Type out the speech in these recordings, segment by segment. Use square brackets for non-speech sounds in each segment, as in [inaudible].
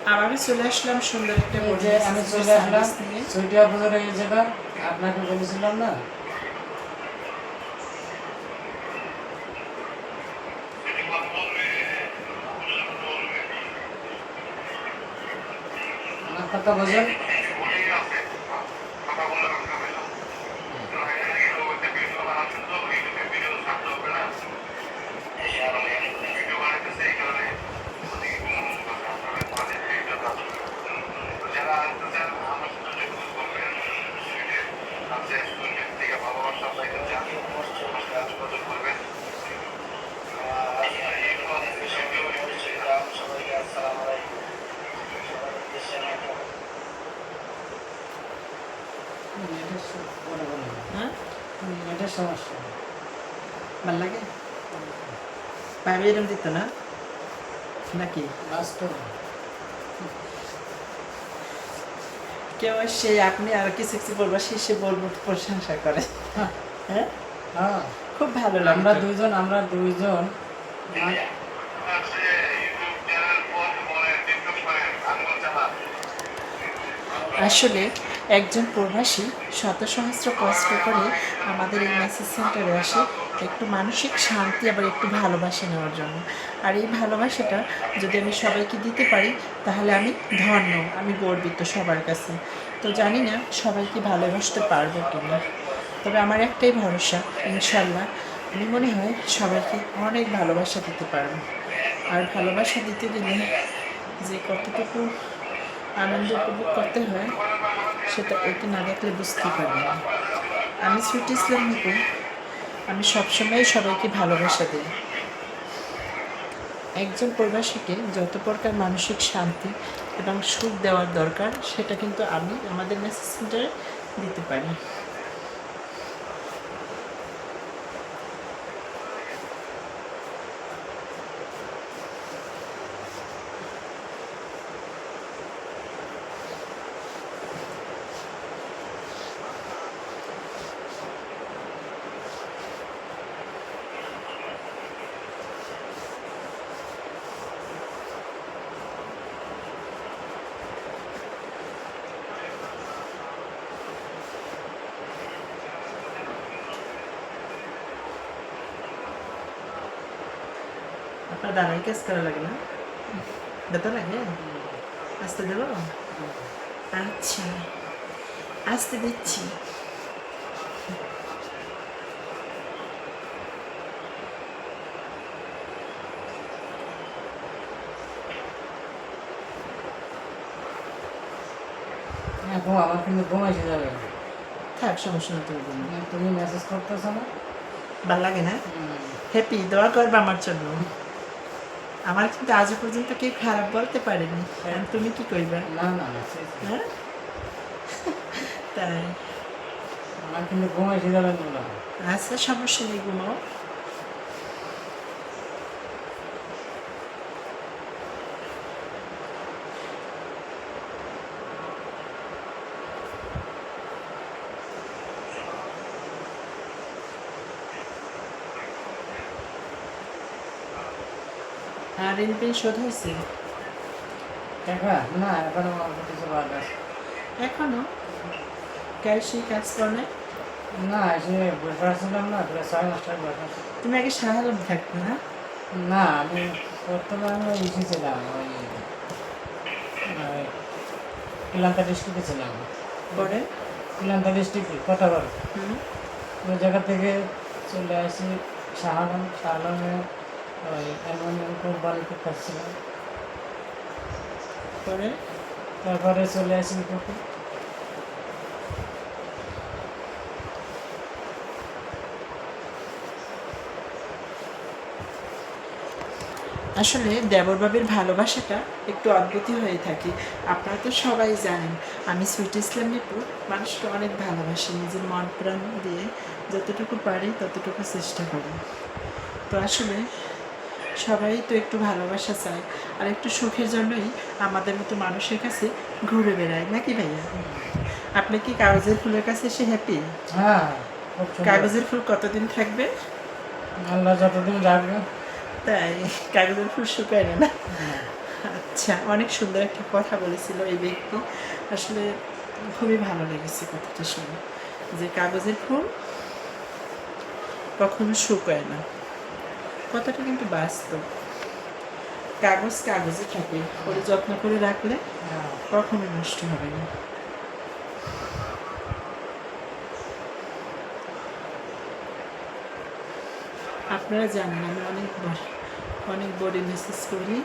আবারও চলে আসলাম সুন্দর একটা যে আমি চলে আসলাম সুইটিয়া পুজোর এই জায়গা আপনাকে বলেছিলাম না? কথা বোঝেন নেটের স- বলে বলে হ্যাঁ নেটের সমস্যা ভালো লাগে? ভাবি এরকম দিত না? নাকি? কেউ সে আপনি আর কিছু কিছু বলব সে বলব প্রশংসা করে। হ্যাঁ, হ্যাঁ। খুব ভালো আমরা লাগে দুইজন আমরা দুইজন। আসলে একজন প্রবাসী শত সহস্র কষ্ট করে আমাদের এই মেসেজ সেন্টারে আসে একটু মানসিক শান্তি, আবার একটু ভালোবাসা নেওয়ার জন্য। আর এই ভালোবাসাটা যদি আমি সবাইকে দিতে পারি, তাহলে আমি ধন্য, আমি গর্বিত সবার কাছে। তো জানি না সবাইকে ভালোবাসতে পারব কিনা। তবে আমার একটাই ভরসা, ইনশাল্লাহ, আমি মনে হয় সবাইকে অনেক ভালোবাসা দিতে পারব। আর ভালোবাসা দিতে গেলে যে কতটুকু আনন্দ উপভোগ করতে হয়, সেটা ওকে না দেখলে বুঝতে পারবে না। আমি সুইটি ইসলাম নিপুণ আমি সবসময় সবাইকে ভালোবাসা দিই। একজন প্রবাসীকে যত প্রকার মানসিক শান্তি এবং সুখ দেওয়ার দরকার, সেটা কিন্তু আমি আমাদের মেসেজ সেন্টারে দিতে পারি। আপনার দাঁড়াই কাজ করা লাগে না ব্যথা লাগে আসতে দেবো আচ্ছা আসতে দিচ্ছি আমার কিন্তু ঘুম এসে যাবে থাক সমস্যা না তুমি বলো। তুমি মেসেজ করতেছো না ভালো লাগে না হ্যাপি দোয়া করবে আমার জন্য আমার কিন্তু আজ পর্যন্ত কেউ খারাপ বলতে পারেনি। আর তুমি কি করবে? না না হ্যাঁ? [laughs] তাই। আমার কিন্তু আচ্ছা সমস্যা নেই ঘুমাও। আর ঋণ পেন শোধ হয়েছে। টাকা না এখন কিছু আছে এখনও? ক্যাশি কাজ করে না? না এসে বসে আসছিলাম না প্রায় ছয় মাস টাকা বসে। তুমি আগে সাহায্য থাকবে না? না আমি আমি এসেছিলাম ওই কিলান্তা ডিস্ট্রিক্টে ছিলাম। পরে? কিলান্তা ডিস্ট্রিক্টে কটাবার হুম। ওই জায়গা থেকে চলে আসি শাহালাম শাহালামে ওই অ্যালুমিনিয়াম পরে তারপরে চলে আসি আসলে দেবরবাবির ভালোবাসাটা একটু অদ্ভুতই হয়ে থাকে। আপনারা তো সবাই জানেন, আমি সুইট ইসলাম নিপুর মানুষকে অনেক ভালোবাসি, নিজের মন প্রাণ দিয়ে যতটুকু পারি ততটুকু চেষ্টা করি। তো আসলে সবাই তো একটু ভালোবাসা চায় আর একটু সুখের জন্যই আমাদের মতো মানুষের কাছে ঘুরে বেড়ায়। নাকি ভাইয়া? আপনি কি কাগজের ফুলের কাছে এসে হ্যাপি হ্যাঁ কাগজের ফুল কতদিন থাকবে? আল্লাহ যতদিন রাখবে। তাই কাগজের ফুল শুকায় না আচ্ছা আচ্ছা অনেক সুন্দর একটা কথা বলেছিল এই ব্যক্তি। আসলে খুবই ভালো লেগেছে কথাটা শুনে। যে কাগজের ফুল কখনো শুকায় না। কথাটা কিন্তু বাস্তব। কাগজ কাগজে থাকে। ওরে যত্ন করে রাখলে। কখনো নষ্ট হবে না। আপনারা জানেন আমি অনেকবার অনেক বডি মেসেজ করি।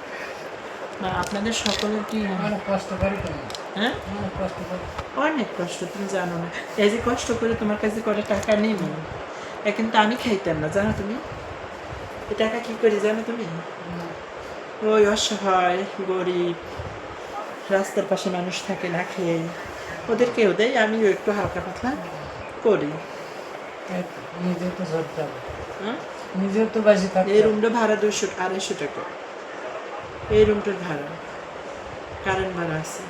বা আপনাদের সকলের কি অনেক কষ্ট করি তুমি হ্যাঁ? অনেক কষ্ট অনেক তুমি জানো না। এই যে কষ্ট করে তোমার কাছে করে টাকা এ কিন্তু আমি খাইতাম না জানো তুমি? টাকা কি করি জানো তুমি ওই অসহায় গরিব রাস্তার পাশে মানুষ থাকে না খেয়ে ওদেরকেও দেয় আমিও একটু হালকা পাতলা করি নিজেও তো ধরতে হবে নিজেও তো থাকতে এই। রুমটা ভাড়া দুশো আড়াইশো টাকা এই রুমটার ভাড়া কারেন্ট ভাড়া আছে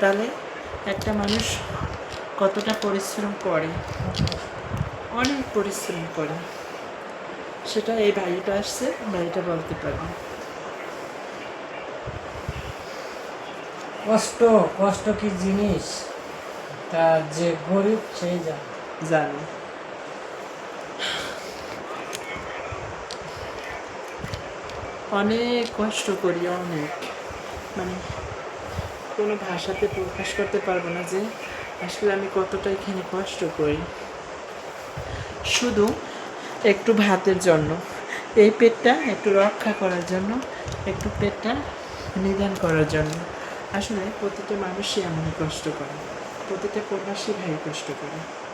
তাহলে একটা মানুষ কতটা পরিশ্রম করে অনেক পরিশ্রম করে। সেটা এই ভাইটা আসছে ভাইটা বলতে পারবে কষ্ট কষ্ট কি জিনিস? তা যে গরিব সেই জানে। জানি। অনেক কষ্ট করি অনেক। মানে কোনো ভাষাতে প্রকাশ করতে পারব না যে আসলে আমি কতটা এখানে কষ্ট করি। শুধু একটু ভাতের জন্য। এই পেটটা একটু রক্ষা করার জন্য, একটু পেটটা নিদান করার জন্য। আসলে প্রতিটা মানুষই এমনই কষ্ট করে। প্রতিটা প্রবাসী ভাই কষ্ট করে।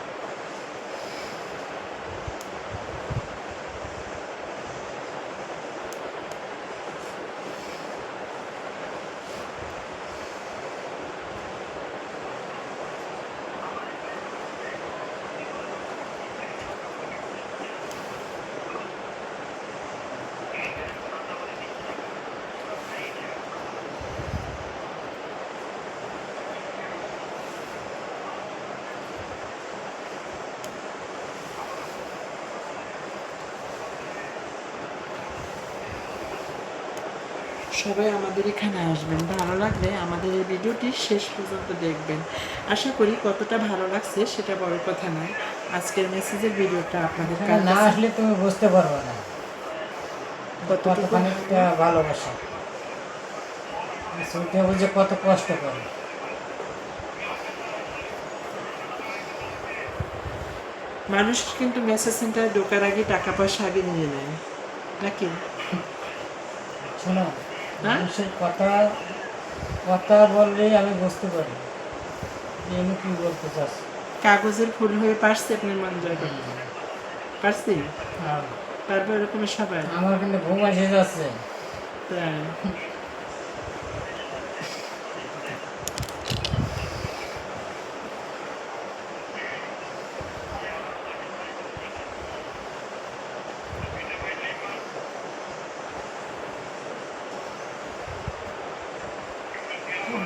সবাই আমাদের এখানে আসবেন। ভালো লাগলে আমাদের এই ভিডিওটি শেষ পর্যন্ত দেখবেন। আশা করি কতটা ভালো লাগছে সেটা বড় কথা নয়। আজকের মেসেজের ভিডিওটা আপনাদের না আসলে তুমি বুঝতে পারবে না। কতখানি ভালোবাসা। শুনতে হবে কত কষ্ট করে। মানুষ কিন্তু মেসেজ সেন্টারে ঢোকার আগে টাকা পয়সা আগে নিয়ে নেয়। নাকি? শোনো? মানুষের কথা কথা বললেই আমি বুঝতে পারি যে আমি কি বলতে চাস কাগজের ফুল হয়ে পারছে আপনার মন জয় করতে। পারছি? আর তারপর এরকম সবাই আমার কিন্তু ঘুম আসে যাচ্ছে। তাই।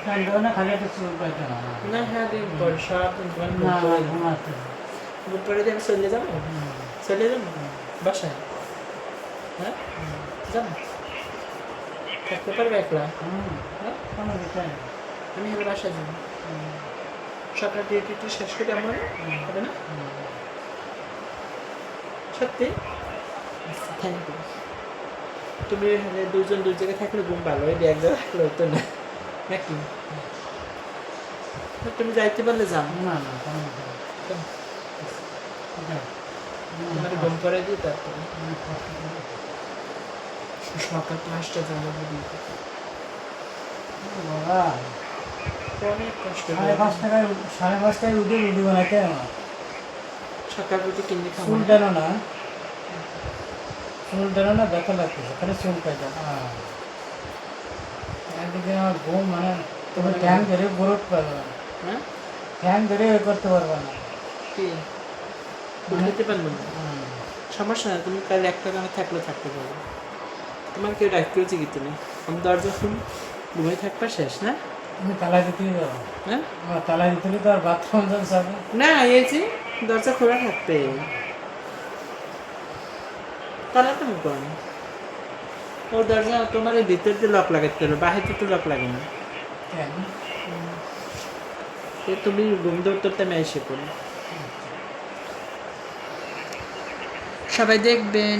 ঠান্ডা না খালি একটা চুল পাইতে না না হ্যাঁ দিন পর না ঘুম করে দিয়ে আমি চলে যাব? চলে যাব? বাসায়? হ্যাঁ? যাব? থাকতে পারবে একলা? হ্যাঁ? কোনো বিষয় আমি হলে বাসায় যাব। সকাল ডিউটিটি শেষ করে আমার হবে না? সত্যি? থ্যাংক ইউ তুমি দুজন দুই জায়গায় থাকলে ঘুম ভালো হয় এক জায়গায় থাকলে হতো না। নাকি? তুমি যাইতে পারলে যাও। না না কোনো না। তোমার ঘুম করে দিই তারপরে। সকাল পাঁচটা অনেক কষ্ট সাড়ে পাঁচ টাকায় সাড়ে পাঁচটায় উঠে রুটি বানাইতে আমার। সকাল রুটি কিনে খাব চুল টানো না। চুল টানো না ব্যথা লাগতেছে। খালি চুল পাইতে একদিকে আমার ঘুম মানে তুমি ধরে বরফ পারবে না হ্যাঁ ঠ্যাং ধরে করতে পারবে না কি উঠাতে পারব না সমস্যা না তুমি কাল একটা থাকলে থাকতে পারো তোমার কেউ ডাকতে হচ্ছে কি তুমি আমি দরজা খুল ঘুমিয়ে থাকবা শেষ না তুমি তালা দিতেই যাব হ্যাঁ তালা দিতে তো আর বাথরুম যাবে না এই যে দরজা খোলা থাকবে তাহলে তুমি করো ও দরজা তোমার ভিতর দিয়ে লক লাগাতে হলো বাহিরে তো লক লাগে না। সে তুমি ঘুম দৌড় তো আমি এসে পড়ি। সবাই দেখবেন।